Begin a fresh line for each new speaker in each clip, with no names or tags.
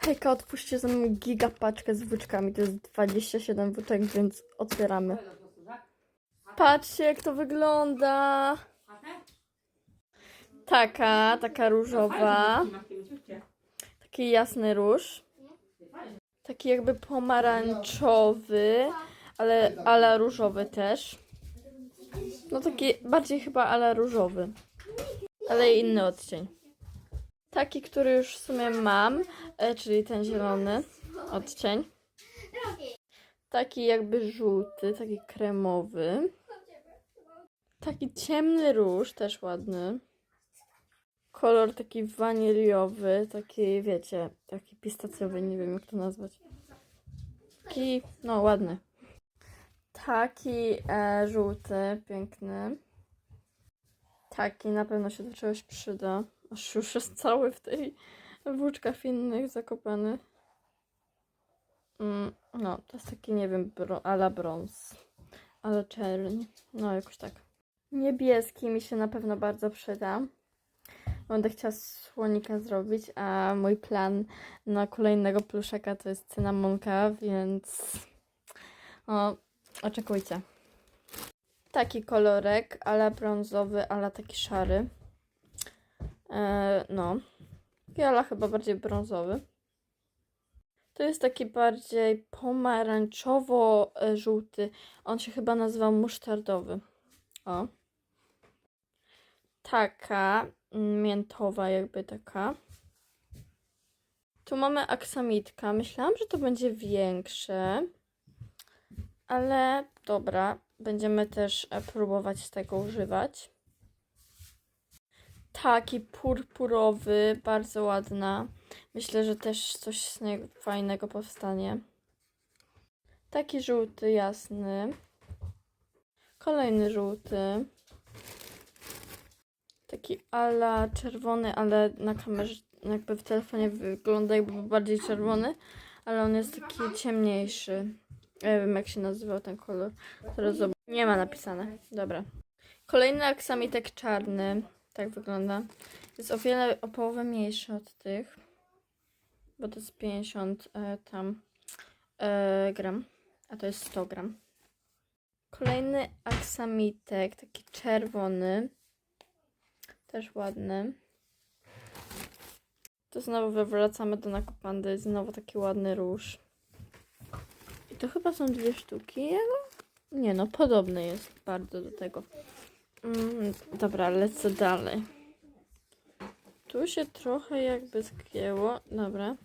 Hejka, otwórzcie ze mną gigapaczkę z włóczkami. To jest 27 włóczek, więc otwieramy. Patrzcie, jak to wygląda. Taka, taka różowa. Taki jasny róż. Taki jakby pomarańczowy, ale ala różowy też. No taki bardziej chyba ala różowy. Ale inny odcień. Taki, który już w sumie mam, e, czyli ten zielony odcień. Taki jakby żółty, taki kremowy. Taki ciemny róż, też ładny. Kolor taki waniliowy, taki wiecie, taki pistacjowy, nie wiem jak to nazwać. Taki, no ładny. Taki e, żółty, piękny. Taki na pewno się do czegoś przyda. Aż już jest cały w tej włóczkach innych zakopany. Mm, no, to jest taki, nie wiem, bro, ala brąz. Ale czerń. No, jakoś tak. Niebieski mi się na pewno bardzo przyda. Będę chciała słonika zrobić, a mój plan na kolejnego pluszaka to jest cynamonka, więc o, oczekujcie. Taki kolorek, ala brązowy, ala taki szary. E, no. I ala chyba bardziej brązowy. To jest taki bardziej pomarańczowo-żółty. On się chyba nazywa musztardowy. O. Taka miętowa, jakby taka. Tu mamy aksamitka. Myślałam, że to będzie większe. Ale dobra, będziemy też e, próbować z tego używać. Taki purpurowy, bardzo ładna. Myślę, że też coś z niego fajnego powstanie. Taki żółty, jasny. Kolejny żółty. Taki ala czerwony, ale na kamerze, jakby w telefonie wygląda jakby bardziej czerwony, ale on jest taki ciemniejszy. Nie wiem jak się nazywał ten kolor. Teraz Nie ma napisane. Dobra. Kolejny aksamitek czarny. Tak wygląda. Jest o wiele, o połowę mniejszy od tych. Bo to jest 50 e, tam e, gram. A to jest 100 gram. Kolejny aksamitek, taki czerwony. Też ładny. To znowu wracamy do nakopandy. Znowu taki ładny róż. I to chyba są dwie sztuki jego? Nie no, podobny jest bardzo do tego. Mm, dobra, lecę dalej. Tu się trochę jakby zgięło. Dobra.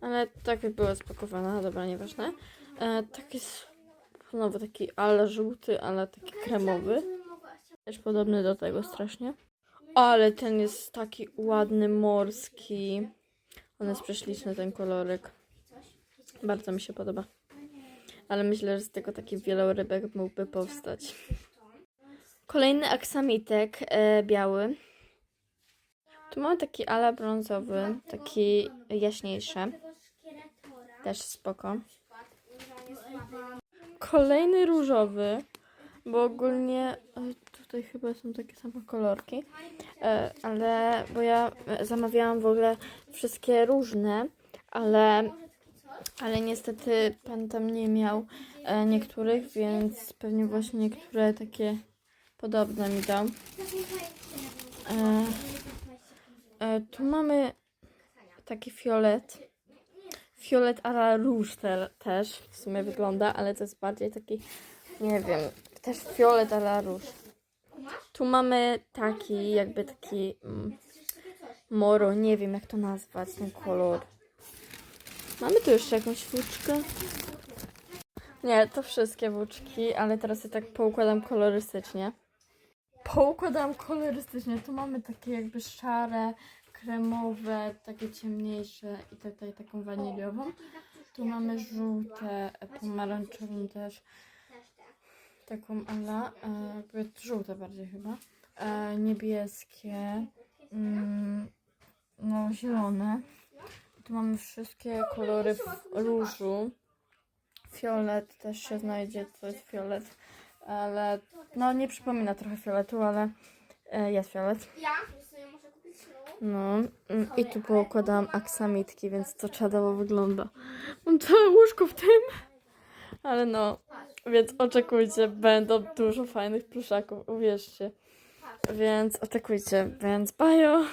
Ale tak jak była spakowana, dobra, nieważne. E, taki znowu taki ale żółty, ale taki kremowy. Też podobny do tego strasznie. Ale ten jest taki ładny, morski. On jest prześliczny, ten kolorek. Bardzo mi się podoba. Ale myślę, że z tego taki wielorybek mógłby powstać. Kolejny aksamitek e, biały. Tu mamy taki ala brązowy, taki jaśniejszy. Też spoko. Kolejny różowy, bo ogólnie e, tutaj chyba są takie same kolorki, e, ale bo ja zamawiałam w ogóle wszystkie różne, ale, ale niestety pan tam nie miał e, niektórych, więc pewnie właśnie niektóre takie podobne mi dał. E, e, tu mamy taki fiolet. Fiolet ala róż te, też w sumie wygląda, ale to jest bardziej taki, nie wiem, też fiolet ala róż. Tu mamy taki, jakby taki mm, moro, nie wiem jak to nazwać, ten kolor. Mamy tu jeszcze jakąś włóczkę? Nie, to wszystkie włóczki, ale teraz je tak poukładam kolorystycznie. Poukładam kolorystycznie. Tu mamy takie jakby szare, kremowe, takie ciemniejsze i tutaj taką waniliową. Tu mamy żółte, e, pomarańczową też. Taką ala, e, żółte bardziej chyba. E, niebieskie, mm, no zielone. Tu mamy wszystkie kolory w różu. Fiolet też się znajdzie, to jest fiolet. Ale no nie przypomina trochę fioletu, ale e, jest fiolet.
Ja sobie muszę kupić ślub.
No mm, i tu poukładałam aksamitki, więc to czadowo wygląda. Mam całe łóżko w tym. Ale no, więc oczekujcie, będą dużo fajnych pluszaków, uwierzcie. Więc oczekujcie, więc bajo!